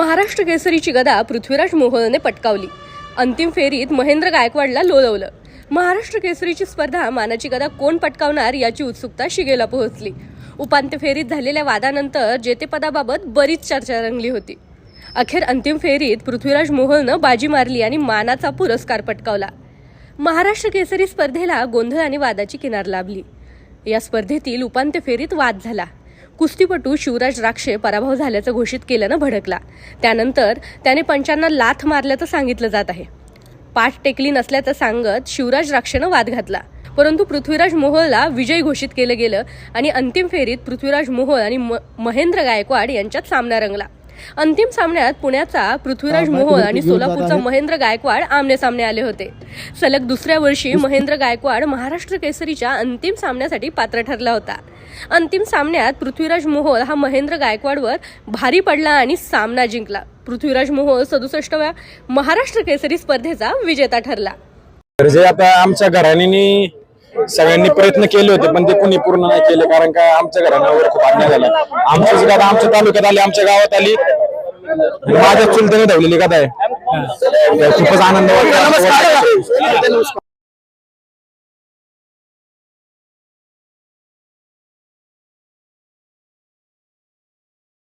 महाराष्ट्र केसरीची गदा पृथ्वीराज मोहोळने पटकावली. अंतिम फेरीत महेंद्र गायकवाडला लोळवलं महाराष्ट्र केसरीची स्पर्धा मानाची गदा कोण पटकावणार याची उत्सुकता शिगेला पोहोचली. उपांत्य फेरीत झालेल्या वादानंतर जेतेपदाबाबत बरीच चर्चा रंगली होती. अखेर अंतिम फेरीत पृथ्वीराज मोहोळनं बाजी मारली आणि मानाचा पुरस्कार पटकावला. महाराष्ट्र केसरी स्पर्धेला गोंधळ आणि वादाची किनार लाभली. या स्पर्धेतील उपांत्य फेरीत वाद झाला. कुस्तीपटू शिवराज राक्षे पराभव झाल्याचं घोषित केल्यानं भडकला. त्यानंतर त्याने पंचांना लाथ मारल्याचं सांगितलं जात आहे. पाठ टेकली नसल्याचं सांगत शिवराज राक्षेनं वाद घातला. परंतु पृथ्वीराज मोहोळला विजय घोषित केलं गेलं आणि अंतिम फेरीत पृथ्वीराज मोहोळ आणि म- महेंद्र गायकवाड यांच्यात सामना रंगला. अंतिम सामन्यात पुण्याचा पृथ्वीराज मोहोळ आणि सोलापूरचा महेंद्र गायकवाड आमने सामने आले होते. सलग दुसऱ्या वर्षी महेंद्र गायकवाड महाराष्ट्र केसरीच्या अंतिम सामन्यासाठी पात्र ठरला होता. अंतिम सामन्यात पृथ्वीराज मोहोळ हा महेंद्र गायकवाडवर भारी पडला आणि सामना जिंकला. पृथ्वीराज मोहोळ सदुसष्टव्या महाराष्ट्र केसरी स्पर्धेचा विजेता ठरला. आमच्या घराण्यानी सगळ्यांनी प्रयत्न केले होते पण ते कोणी पूर्ण नाही केले कारण काय आमच्या घराण्यावर खूप अन्याय झाला. आमची जी गाथा आमच्या तालुक्यात आली आमच्या गावात आली माझ्या चुलत्याने धावलेली गाथा आहे. खूपच आनंद वाटतो